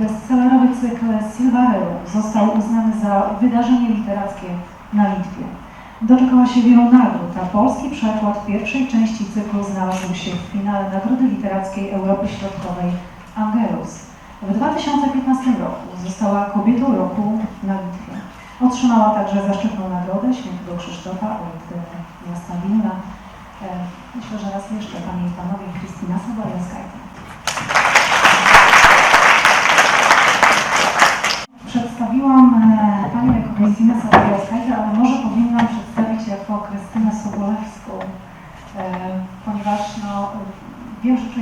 bestsellerowy cykl Silvareum został uznany za wydarzenie literackie na Litwie. Doczekała się wielu nagród, a polski przekład pierwszej części cyklu znalazł się w finale Nagrody Literackiej Europy Środkowej Angelus. W 2015 roku została Kobietą Roku na Litwie. Otrzymała także zaszczytną nagrodę świętego Krzysztofa od miasta Wilna. E, Myślę, że raz jeszcze Panie i Panowie Krystyna Sobolewska. Przedstawiłam e, Panią jako Krystynę Sobolewską, ale może powinnam przedstawić jako Krystynę Sobolewską, e, ponieważ no,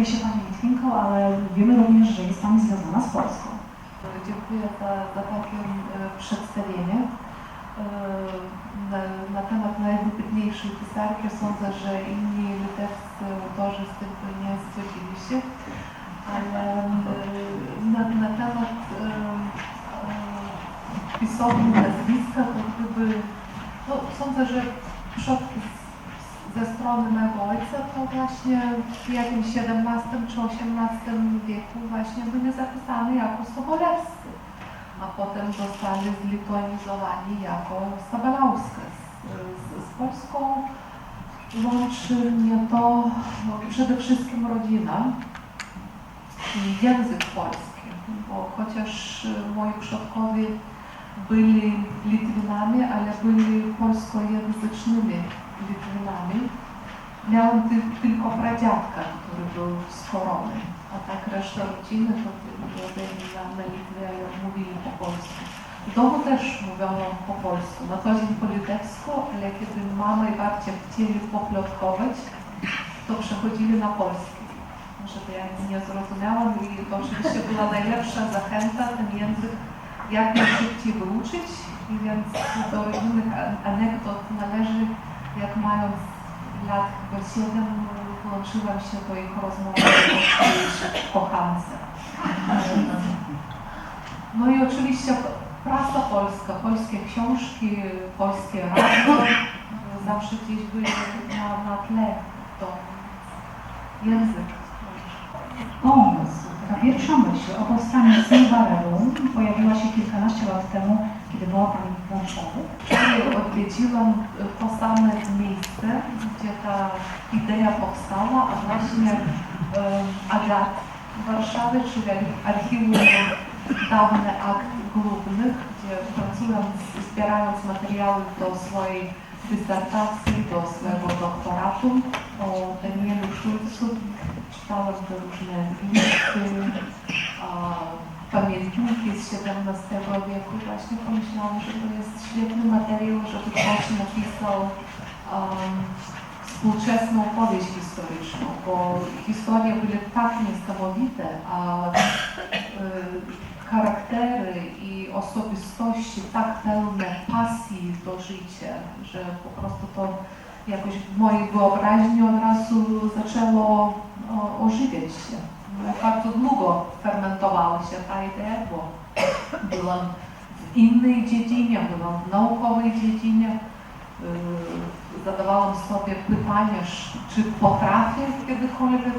czuje się Pani Litwinką, ale wiemy również, że jest Pani związana z Polską. Dziękuję za, za takie e, przedstawienie. E, Na, na temat najwybitniejszej pisarki sądzę, że inni litewscy autorzy z tym nie zgodzili się, ale e, na, na temat pisowni nazwiska to gdyby, no, sądzę, że przodki ze strony mego ojca to właśnie w jakimś XVII czy XVIII wieku właśnie byli zapisani jako Sobolewscy, a potem zostali zlitonizowani jako Sabalauskas. Z, z Polską łączy mnie to no, przede wszystkim rodzina i język polski, bo chociaż moi przodkowie byli Litwinami, ale byli polskojęzycznymi Litwinami. Miałem ty, tylko pradziadka, który był z korony, a tak reszta rodziny to byli na, Litwie mówili po polsku. W domu też mówiono po polsku, na co dzień po litewsku, ale kiedy mama i babcia chcieli poplotkować, to przechodzili na polski. Żeby ja nie zrozumiałam i to oczywiście była najlepsza zachęta ten język jak najszybciej wyuczyć. I więc do rodzinnych a- anegdot należy, jak mając lat chyba 7, włączyłam się do ich rozmowy o kochance. No i oczywiście prasa polska, polskie książki, polskie radio zawsze gdzieś były na, na tle to język. Pomysł, taka pierwsza myśl o powstaniu Silvareum pojawiła się kilkanaście lat temu, kiedy była Pani w Warszawie. Wczoraj odwiedziłam to same miejsce, gdzie ta idea powstała, a właśnie um, Agat w Warszawie, czyli archiwum dawny akt głównych, gdzie pracując, zbierając materiały do swojej dysertacji, do swojego doktoratu o Danielu Szulcu, czytałam te różne listy, pamiętniki z XVII wieku. Właśnie pomyślałam, że to jest świetny materiał, żeby ktoś napisał um, współczesną powieść historyczną, bo historie były tak niesamowite, a y, charaktery i osobistości tak pełne pasji do życia, że po prostu to jakoś w mojej wyobraźni od razu zaczęło o, ożywiać się. Bardzo długo fermentowała się ta idea, bo byłam w innej dziedzinie, byłam w naukowej dziedzinie. Yy, Zadawałam sobie pytanie, czy potrafię kiedykolwiek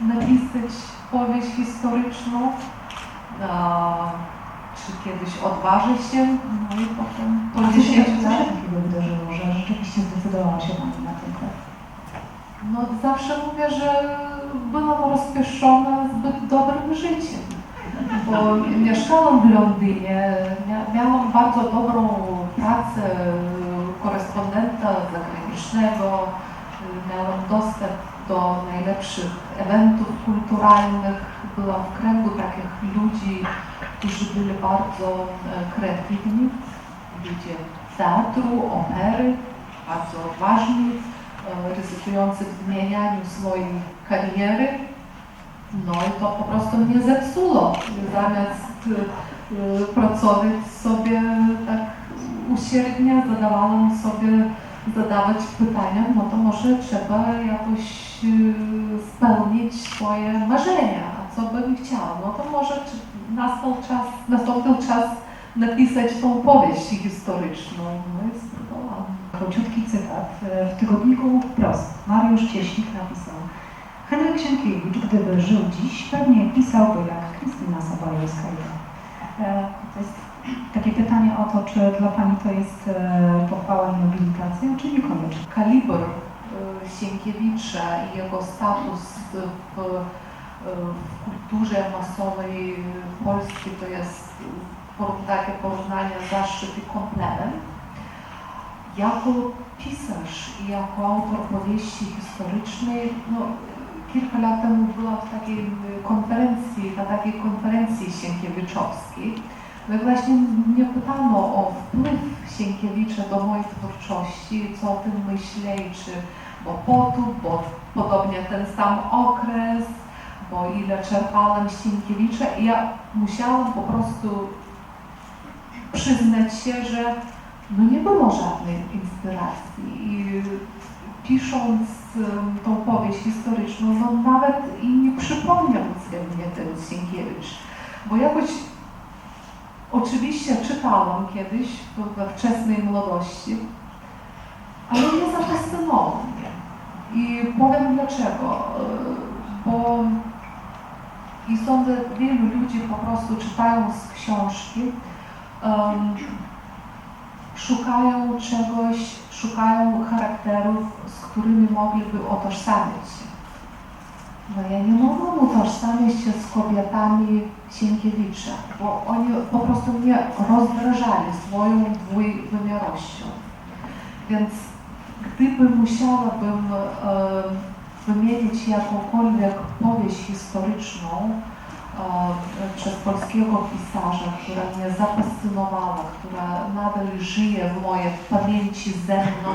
napisać powieść historyczną, czy kiedyś odważę się, no i potem po co się, 10 co lat. takiego wydarzyło, że rzeczywiście zdecydowała się Pani na ten krok? No zawsze mówię, że byłam rozpieszczona zbyt dobrym życiem, bo mieszkałam w Londynie, mia- miałam bardzo dobrą pracę korespondenta zagranicznego, miałam dostęp do najlepszych eventów kulturalnych, byłam w kręgu takich ludzi, którzy byli bardzo e, kreatywni, ludzie teatru, opery, bardzo ważni, e, ryzykujący w zmienianiu swojej kariery. No i to po prostu mnie zepsuło. Zamiast e, pracować sobie tak usierdnie, zadawałam sobie zadawać pytania, no to może trzeba jakoś e, spełnić swoje marzenia, a co bym chciała. No to może nastał czas, nastąpił czas napisać tą powieść historyczną. No i spróbowałam. Króciutki cytat. W tygodniku Wprost Mariusz Cieślik napisał Henryk Sienkiewicz, gdyby żył dziś, pewnie pisałby jak Krystyna Sabajewska. E, To jest takie pytanie o to, czy dla Pani to jest e, pochwała i nobilitacja, czy niekoniecznie? Kalibr e, Sienkiewicza i jego status w, w, kulturze masowej Polski to jest takie porównanie zaszczyt i komplement. Jako pisarz i jako autor powieści historycznej, no, kilka lat temu byłam w takiej y, konferencji, na takiej konferencji Sienkiewiczowskiej. No i właśnie mnie pytano o wpływ Sienkiewicza do mojej twórczości, co o tym myślę i czy bo potop, bo podobnie ten sam okres, bo ile czerpałem z Sienkiewicza i ja musiałam po prostu przyznać się, że no nie było żadnej inspiracji i pisząc tą powieść historyczną, no nawet i nie przypomniał mnie ten Sienkiewicz, bo jakoś oczywiście czytałam kiedyś we wczesnej młodości, ale nie zafascynował mnie. I powiem dlaczego. Bo i sądzę, wielu ludzi po prostu czytając książki, em, szukają czegoś, szukają charakterów, z którymi mogliby utożsamić się. No ja nie mogłam utożsamiać się z kobietami Sienkiewicza, bo oni po prostu mnie rozdrażali swoją dwójwymiarością. Więc gdyby musiałabym e, wymienić jakąkolwiek powieść historyczną przez polskiego pisarza, która mnie zafascynowała, która nadal żyje w mojej pamięci ze mną,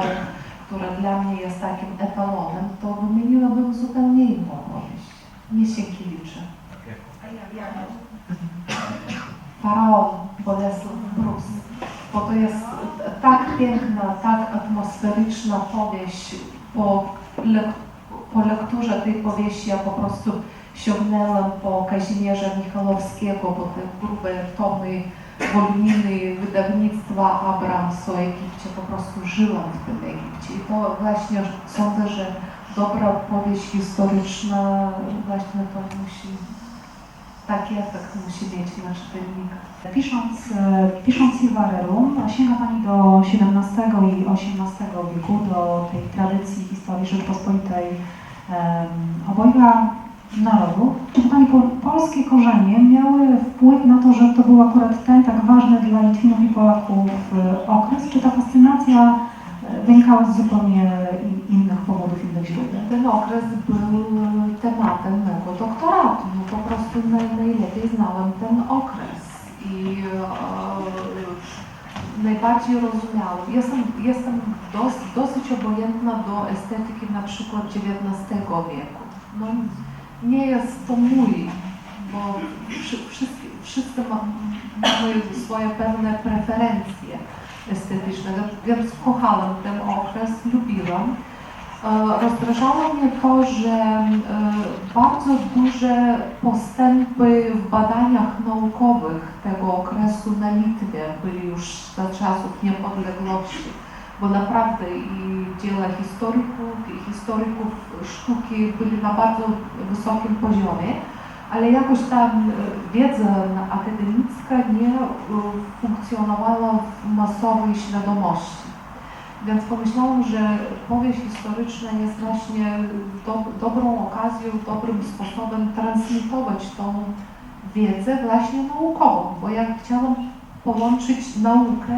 która dla mnie jest takim etalonem, to wymieniłabym zupełnie inną powieść. Nie Sienkiewicza. Faraon Bolesław Prus. Bo to jest tak piękna, tak atmosferyczna powieść. Po, lek po lekturze tej powieści ja po prostu sięgnęłam po Kazimierza Michalowskiego, po te grube tomy woluminy wydawnictwa Abrams o Egipcie. Po prostu żyłam w tym Egipcie. I to właśnie sądzę, że dobra powieść historyczna właśnie to musi, taki efekt musi mieć na czytelnika. Pisząc, e, pisząc Silva Rerum, sięga Pani do XVII i XVIII wieku, do tej tradycji historii Rzeczpospolitej em, obojga narodów. Po, polskie korzenie miały wpływ na to, że to był akurat ten tak ważny dla Litwinów i Polaków e, okres? Czy ta fascynacja e, wynikała z zupełnie in- innych powodów, innych źródeł? Ten okres był tematem mego doktoratu. No po prostu naj, najlepiej znałam ten okres i e, najbardziej rozumiałam. Jestem, jestem dos, dosyć obojętna do estetyki na przykład XIX wieku. No, nie jest to mój, bo wszy, wszyscy ma- mamy swoje pewne preferencje estetyczne, więc kochałam ten okres, lubiłam. E, Rozdrażało mnie to, że e, bardzo duże postępy w badaniach naukowych tego okresu na Litwie byli już za czasów niepodległości, bo naprawdę i dzieła historyków, historyków sztuki byli na bardzo wysokim poziomie, ale jakoś tam e, wiedza akademicka nie e, funkcjonowała w masowej świadomości. Więc pomyślałam, że powieść historyczna jest właśnie do, dobrą okazją, dobrym sposobem transmitować tą wiedzę właśnie naukową, bo ja chciałam połączyć naukę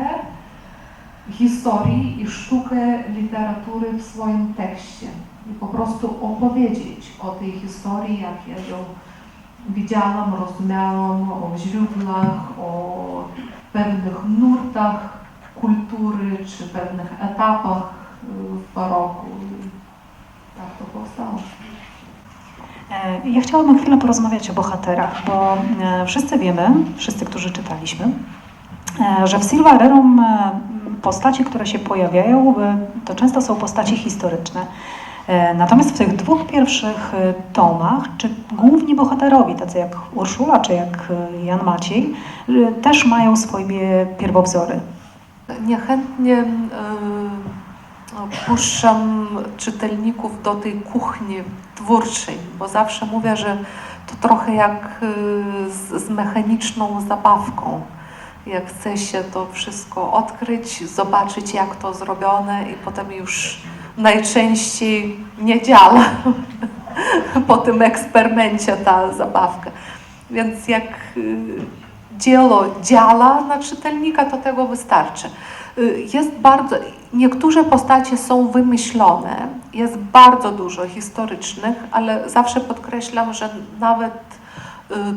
historii i sztukę literatury w swoim tekście i po prostu opowiedzieć o tej historii, jak ja ją widziałam, rozumiałam, o źródłach, o pewnych nurtach kultury czy pewnych etapach y, w baroku. Tak to powstało. E, Ja chciałabym chwilę porozmawiać o bohaterach, bo e, wszyscy wiemy, wszyscy, którzy czytaliśmy, e, że w Silva Rerum postaci, które się pojawiają, to często są postaci historyczne. E, Natomiast w tych dwóch pierwszych e, tomach, czy główni bohaterowie, tacy jak Urszula, czy jak e, Jan Maciej, też mają swoje pierwowzory. Niechętnie puszczam czytelników do tej kuchni twórczej, bo zawsze mówię, że to trochę jak z, z mechaniczną zabawką. Jak chce się to wszystko odkryć, zobaczyć jak to zrobione i potem już najczęściej nie działa po tym eksperymencie ta zabawka. Więc jak y, dzieło działa na czytelnika, to tego wystarczy. Y, Jest bardzo, niektóre postacie są wymyślone, jest bardzo dużo historycznych, ale zawsze podkreślam, że nawet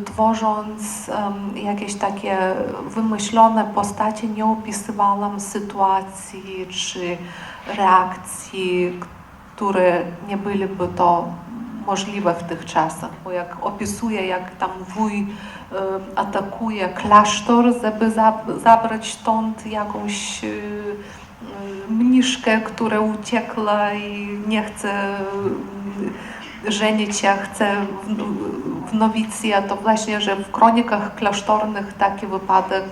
tworząc em, jakieś takie wymyślone postacie, nie opisywałam sytuacji czy reakcji, które nie byłyby to możliwe w tych czasach, bo jak opisuję, jak tam wuj e, atakuje klasztor, żeby za, zabrać stąd jakąś e, mniszkę, która uciekła i nie chce żenić się, chce w, nowicję, to właśnie, że w kronikach klasztornych taki wypadek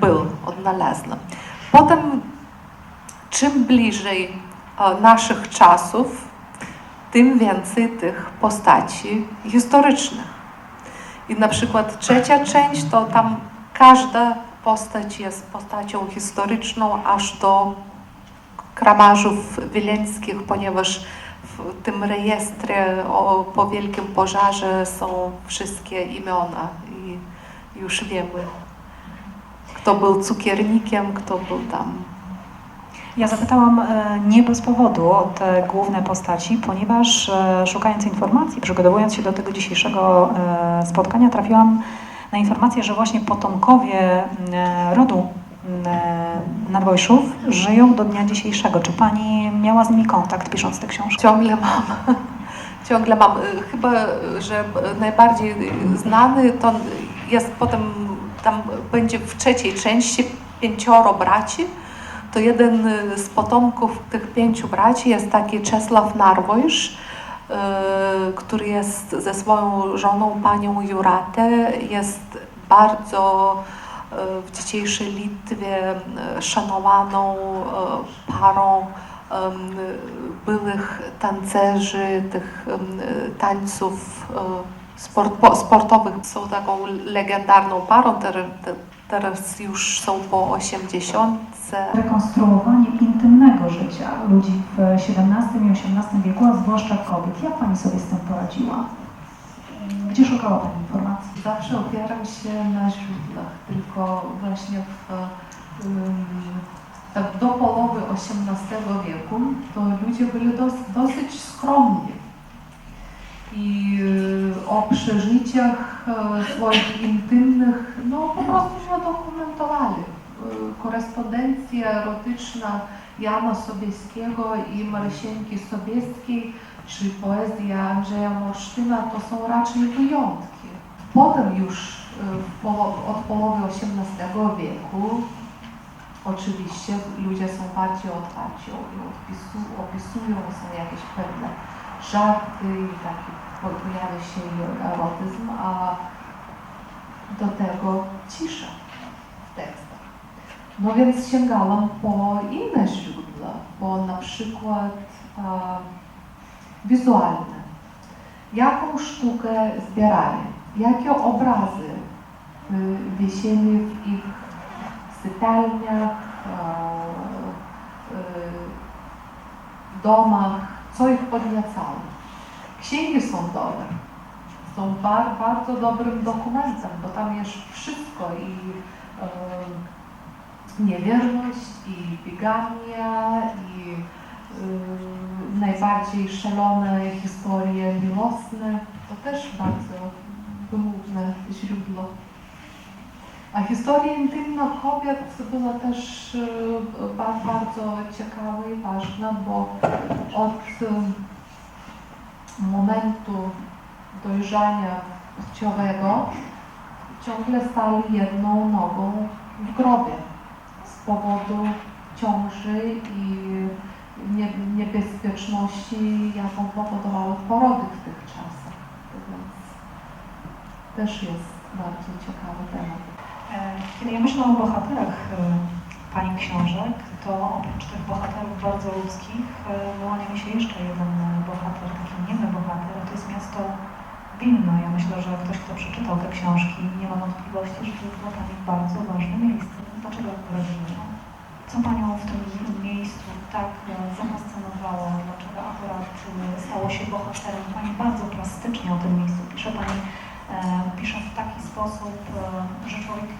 był, odnalazłam. Potem czym bliżej e, naszych czasów, tym więcej tych postaci historycznych. I na przykład trzecia część, to tam każda postać jest postacią historyczną aż do kramarzów wileńskich, ponieważ w tym rejestrze o, po Wielkim Pożarze są wszystkie imiona i już wiemy, kto był cukiernikiem, kto był tam. Ja zapytałam e, nie bez powodu o te główne postaci, ponieważ e, szukając informacji, przygotowując się do tego dzisiejszego e, spotkania, trafiłam na informację, że właśnie potomkowie rodu Narwojszów żyją do dnia dzisiejszego. Czy Pani miała z nimi kontakt pisząc tę książkę? Ciągle mam. Ciągle mam. Chyba, że najbardziej znany to jest potem, tam będzie w trzeciej części pięcioro braci. To jeden z potomków tych pięciu braci jest taki Czesław Narwojsz, y, który jest ze swoją żoną, panią Juratę. Jest bardzo w dzisiejszej Litwie y, szanowaną y, parą byłych tancerzy, tych tańców e, sport, po- sportowych. Są taką legendarną parą, ter, te, teraz już są po 80. Rekonstruowanie intymnego życia ludzi w XVII i XVIII wieku, a zwłaszcza kobiet. Jak Pani sobie z tym poradziła? Gdzie szukała Pani informacji? Zawsze opieram się na źródłach, tylko właśnie w, tak do połowy XVIII wieku to ludzie byli dos, dosyć skromni. I e, o przeżyciach e, swoich intymnych no po prostu nie dokumentowali. E, Korespondencja erotyczna Jana Sobieskiego i Marysieńki Sobieskiej czy poezja Andrzeja Morsztyna to są raczej wyjątki. Potem już poło- od połowy XVIII wieku oczywiście ludzie są bardziej otwarci i opisują, są jakieś pewne żarty i taki pojawia się erotyzm, a do tego cisza w tekstach. No więc sięgałam po inne źródła, po na przykład wizualne. Jaką sztukę zbierali, jakie obrazy y, wisieli w ich sypialniach, e, y, domach, co ich podniecało. Księgi są bar, bardzo dobrym dokumentem, bo tam jest wszystko i e, niewierność, i bigamia, i y, najbardziej szalone historie miłosne. To też bardzo wymówne źródło. A historia intymna kobiet była też ba- bardzo ciekawa i ważna, bo od y, momentu dojrzania płciowego ciągle stali jedną nogą w grobie z powodu ciąży i niebezpieczności, jaką powodowały porody w tych czasach. Więc też jest bardzo ciekawy temat. E, Kiedy ja myślę o bohaterach e, Pani książek, to oprócz tych bohaterów bardzo ludzkich e, wyłania mi się jeszcze jeden bohater, taki niemy bohater, to jest miasto Wilno. Ja myślę, że ktoś, kto przeczytał te książki, nie ma wątpliwości, że to było dla nich bardzo ważne miejsce. Dlaczego akurat Wilno? Co Panią w tym miejscu tak e, zafascynowało? Dlaczego akurat e, stało się bohaterem? Pani bardzo plastycznie o tym miejscu pisze. Pani e, pisze w taki sposób, że człowiek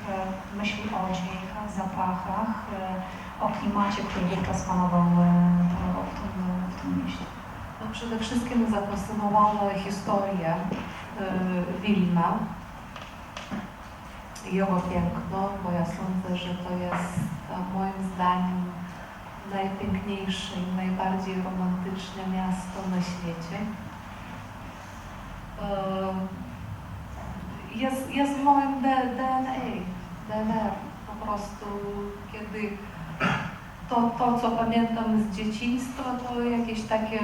myśli o dźwiękach, zapachach, o klimacie, który wówczas panował, w, tym, w tym mieście. No przede wszystkim zafascynowała historia e, Wilna jego piękno, bo ja sądzę, że to jest e, moim zdaniem najpiękniejsze i najbardziej romantyczne miasto na świecie. E, Jest, jest w moim DNA, DNR. Po prostu kiedy to, to, co pamiętam z dzieciństwa, to jakieś takie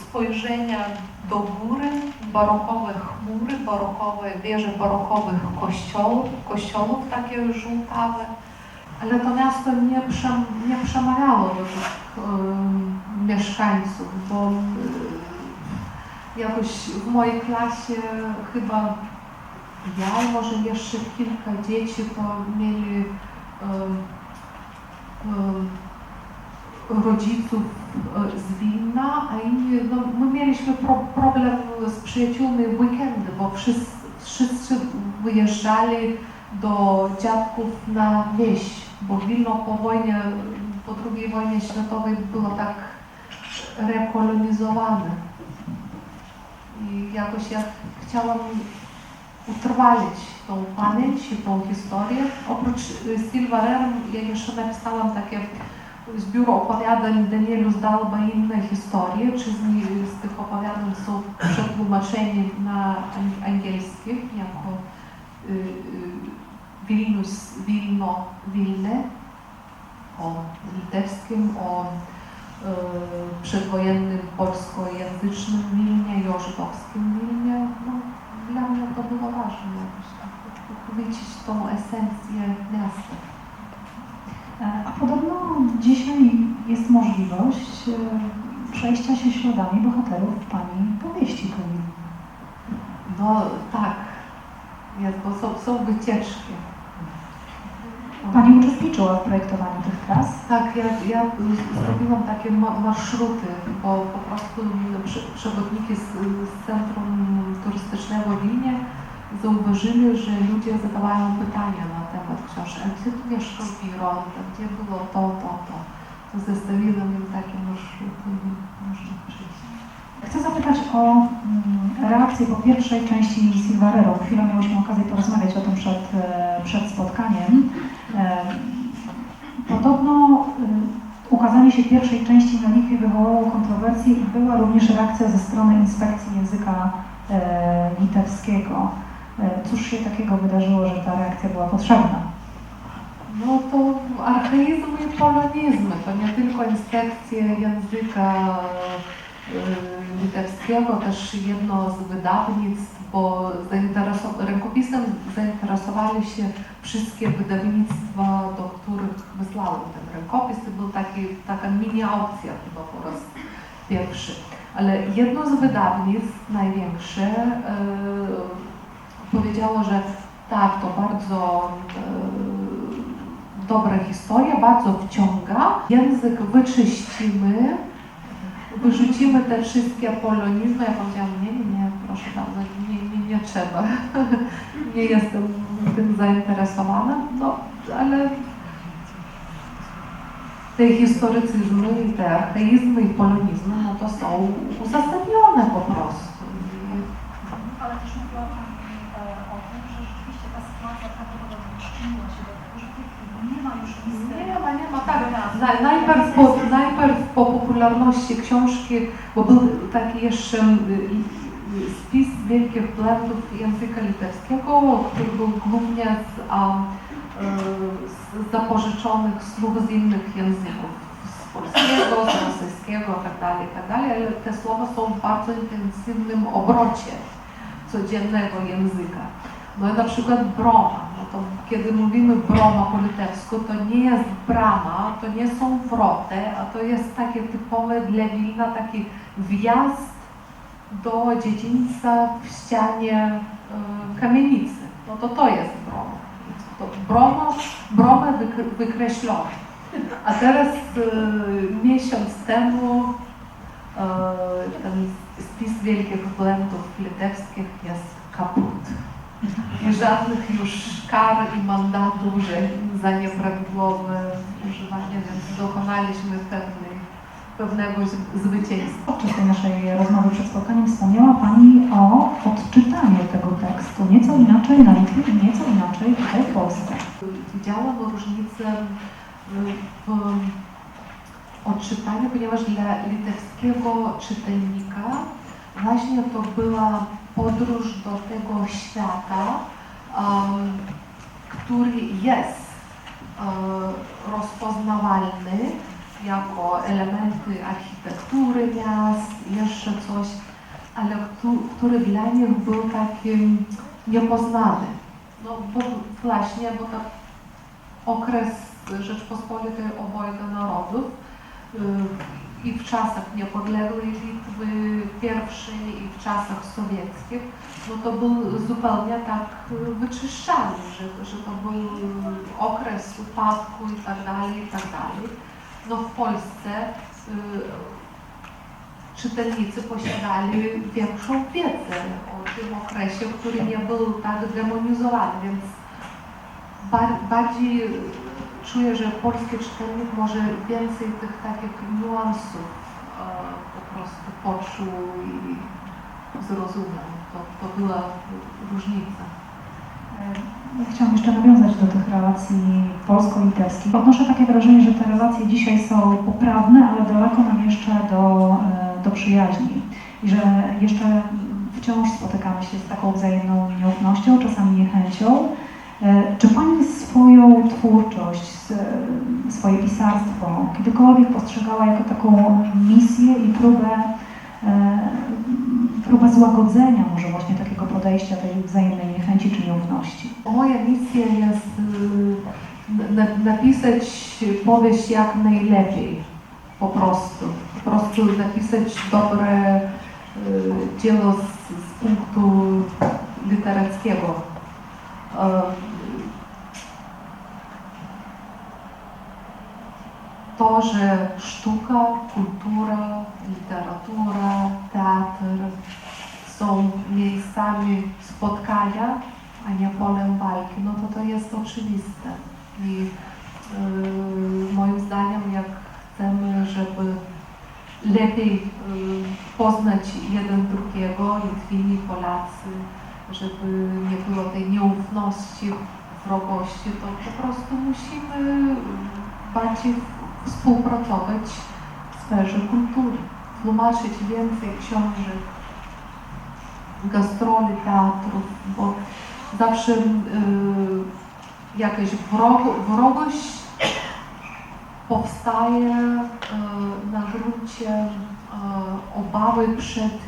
spojrzenia do góry, barokowe chmury, barokowe wieże barokowych kościołów, kościołów takie żółtawe. Ale to miasto nie, przem, nie przemawiało do tych y, mieszkańców, bo y, jakoś w mojej klasie chyba ja i może jeszcze kilka dzieci to mieli y, y, rodziców y, z Wilna, a inni, no, my mieliśmy pro, problem z przyjaciółmi w weekendy, bo wszyscy, wszyscy wyjeżdżali do dziadków na wieś, bo Wilno po wojnie, po II wojnie światowej było tak rekolonizowane. I jakoś ja chciałam utrwalić tą pamięć i tą historię. Oprócz y, Silverem ja jeszcze napisałam takie zbiór opowiadań Danielu Zdalba inne historie, czy z, ni- z tych opowiadań są przetłumaczeni na ang- angielski jako y, y, Wilno, Wilne, o litewskim, o y, przedwojennym polskojęzycznym Wilnie i o żydowskim Wilnie. No, dla mnie to było ważne jakoś tak tą esencję miasta. A podobno dzisiaj jest możliwość e, przejścia się śladami bohaterów Pani powieści Kowin. No tak, jest, bo są, są wycieczki. Pani uczestniczyła w projektowaniu tych tras. Tak, ja, ja zrobiłam takie ma- marszruty, bo po prostu prze- przewodniki z, z Centrum Turystycznego w Wilnie zauważyli, że ludzie zadawają pytania na temat książki. A gdzie tu mieszkał Biron? A gdzie było to, to, to? To zestawiłam im takie marszruty i można przyjść. Chcę zapytać o mm, reakcję po pierwszej części Silvarero. Chwilę miałyśmy okazję porozmawiać o tym przed, e, przed spotkaniem. E, Podobno e, ukazanie się pierwszej części na Litwie wywołało kontrowersje i była również reakcja ze strony Inspekcji Języka e, Litewskiego. E, Cóż się takiego wydarzyło, że ta reakcja była potrzebna? No to archaizmy i polonizmy, to nie tylko inspekcje języka y, litewskiego, też jedno z wydawnictw, bo zainteresow- rękopisem zainteresowali się wszystkie wydawnictwa, do których wysłałem ten rękopis. To był taki, taka mini aukcja chyba po raz pierwszy. Ale jedno z wydawnictw, największe, y, powiedziało, że tak, to bardzo e, dobra historia, bardzo wciąga. Język wyczyścimy, wyrzucimy te wszystkie polonizmy. Ja powiedziałam, nie, nie, proszę bardzo, nie, nie, nie trzeba. nie jestem tym zainteresowana, no, ale te historycyzmy i te archaizmy i polonizmy, no to są uzasadnione po prostu. I Ale też mówiła Pani e, o tym, że rzeczywiście ta sytuacja prawdopodobnie przyczyniła się do tego, że w tej chwili nie ma Nie ma, nie ma, tak. Na- Najpierw po, najpierw po popularności książki, bo był taki jeszcze y, y, spis wielkich błędów języka litewskiego, który był głównie z, a, y, z zapożyczonych słów z innych języków, polskiego, z rosyjskiego itd., itd., ale te słowa są w bardzo intensywnym obrocie codziennego języka. No i na przykład broma. No to kiedy mówimy broma po litewsku, to nie jest brama, to nie są wroty, a to jest takie typowe dla Wilna taki wjazd do dziedzińca w ścianie y, kamienicy. No to to jest broma. To broma, bromę wykre- wykreślono. A teraz y, miesiąc temu y, ten spis wielkich błędów litewskich jest kaput. I żadnych już kar i mandatów że za nieprawidłowe używanie, więc dokonaliśmy pewnej, pewnego zwycięstwa. Podczas tej naszej rozmowy przed spotkaniem wspomniała Pani o odczytaniu tego tekstu. Nieco inaczej na Litwie i nieco inaczej tutaj w Polsce. Widziałam różnicę w odczytaniu, ponieważ dla litewskiego czytelnika właśnie to była podróż do tego świata, który jest e, rozpoznawalny jako elementy architektury miast, jeszcze coś, ale któ- który dla nich był takim niepoznany. No bo właśnie, bo to okres Rzeczpospolitej obojga narodów y, i w czasach niepodległej Litwy pierwszej i w czasach sowieckich, no to był zupełnie tak wyczyszczany, że, że to był okres upadku i tak dalej, i tak dalej. No w Polsce y, czytelnicy posiadali większą wiedzę o tym okresie, który nie był tak demonizowany, więc bar- bardziej czuję, że polski czytelnik może więcej tych takich niuansów e, po prostu poczuł i zrozumiał. To, to była różnica. Ja Chciałam jeszcze nawiązać do tych relacji polsko-litewskich. Odnoszę takie wrażenie, że te relacje dzisiaj są poprawne, ale daleko nam jeszcze do, e, do przyjaźni. I że jeszcze wciąż spotykamy się z taką wzajemną nieufnością, czasami niechęcią. E, Czy Pani swoją twórczość, e, swoje pisarstwo kiedykolwiek postrzegała jako taką misję i próbę, e, próbę złagodzenia może właśnie takiego podejścia, tej wzajemnej niechęci czy nieufności? Moja misja jest na, napisać powieść jak najlepiej, po prostu. Po prostu napisać dobre dzieło z, z punktu literackiego. Y, To, że sztuka, kultura, literatura, teatr są miejscami spotkania, a nie polem walki, no to to jest oczywiste. I yy, moim zdaniem, jak chcemy, żeby lepiej yy, poznać jeden drugiego, Litwini, Polacy, żeby nie było tej nieufności, wrogości, to po prostu musimy bardziej współpracować w sferze kultury, tłumaczyć więcej książek, gastroli teatrów, bo zawsze y, jakaś wrogo, wrogość powstaje y, na gruncie y, obawy przed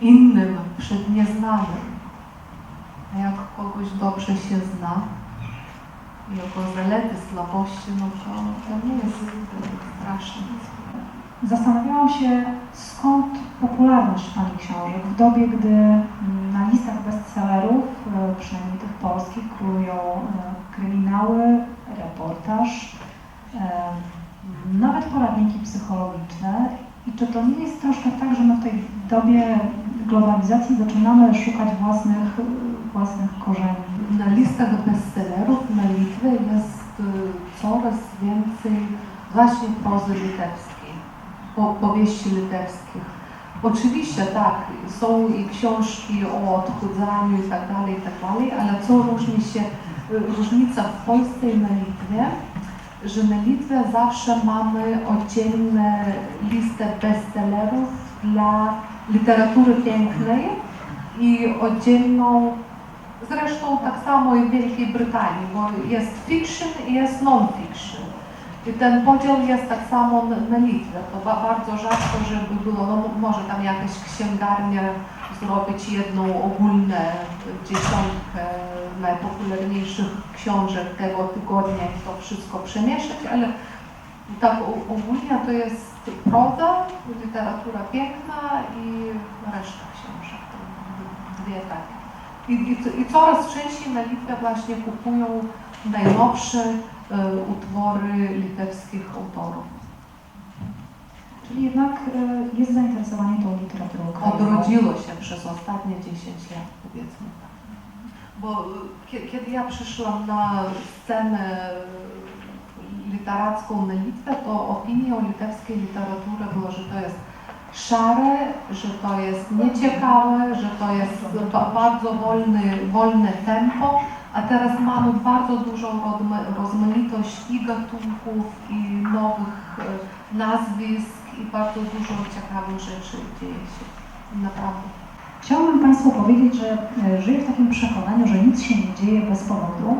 innym, przed nieznanym. A jak kogoś dobrze się zna, jego zalety, słabości, no to, to nie jest straszne. Zastanawiałam się, skąd popularność Pani książek w dobie, gdy na listach bestsellerów, e, przynajmniej tych polskich, królują e, kryminały, reportaż, e, nawet poradniki psychologiczne. I czy to nie jest troszkę tak, że my w tej dobie globalizacji zaczynamy szukać własnych, własnych korzeni? Na listach bestsellerów na Litwie jest y, coraz więcej właśnie prozy litewskiej, po, powieści litewskich. Oczywiście tak, są i książki o odchudzaniu i tak dalej, i tak dalej, ale co różni się, y, różnica w Polsce i na Litwie, że na Litwie zawsze mamy oddzielne listę bestsellerów dla literatury pięknej i oddzielną Zresztą tak samo i w Wielkiej Brytanii, bo jest fiction i jest non-fiction. I ten podział jest tak samo na, Litwie. To ba, bardzo rzadko, żeby było, no może tam jakaś księgarnia zrobić jedną ogólną dziesiątkę najpopularniejszych książek tego tygodnia i to wszystko przemieszać, ale tak ogólnie to jest proza, literatura piękna i reszta książek. Dwie takie. I, i, I coraz częściej na Litwie właśnie kupują najnowsze e, utwory litewskich autorów. Czyli jednak e, jest zainteresowanie tą literaturą krajową. Odrodziło się przez ostatnie 10 lat, powiedzmy tak. Bo y, kie- kiedy ja przyszłam na scenę literacką na Litwę, to opinia o litewskiej literaturze była, że to jest szare, że to jest nieciekawe, że to jest ba- bardzo wolny, wolne tempo, a teraz mamy bardzo dużą rozmaitość i gatunków, i nowych y, nazwisk, i bardzo dużo ciekawych rzeczy dzieje się. Naprawdę. Chciałabym Państwu powiedzieć, że e, żyję w takim przekonaniu, że nic się nie dzieje bez powodu.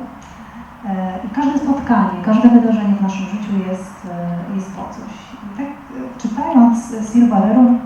E, I każde spotkanie, każde wydarzenie w naszym życiu jest, e, jest po coś. Czytając Rerum,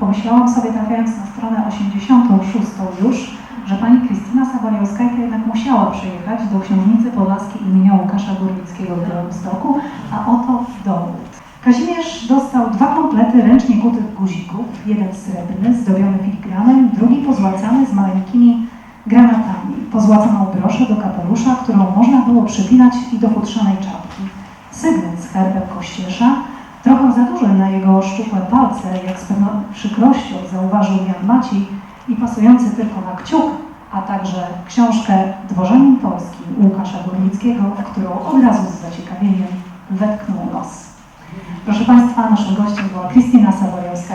pomyślałam sobie, trafiając na stronę 86 już, że pani Krystyna Sabariowskajka jednak musiała przyjechać do książnicy Podlaskiej imienia Łukasza Górnickiego w Białymstoku, a oto dowód. Kazimierz dostał dwa komplety ręcznie kutych guzików, jeden srebrny, zdobiony filigranem, drugi pozłacany z maleńkimi granatami, pozłacaną broszę do kapelusza, którą można było przypinać i do futrzanej czapki, sygnet z herbem kościesza, trochę za duży na jego szczupłe palce, jak z pewną przykrością zauważył Jan Maciej i pasujący tylko na kciuk, a także książkę Dworzanin Polski Łukasza Górnickiego, którą od razu z zaciekawieniem wetknął nos. Proszę Państwa, naszym gościem była Krystyna Saboriowska.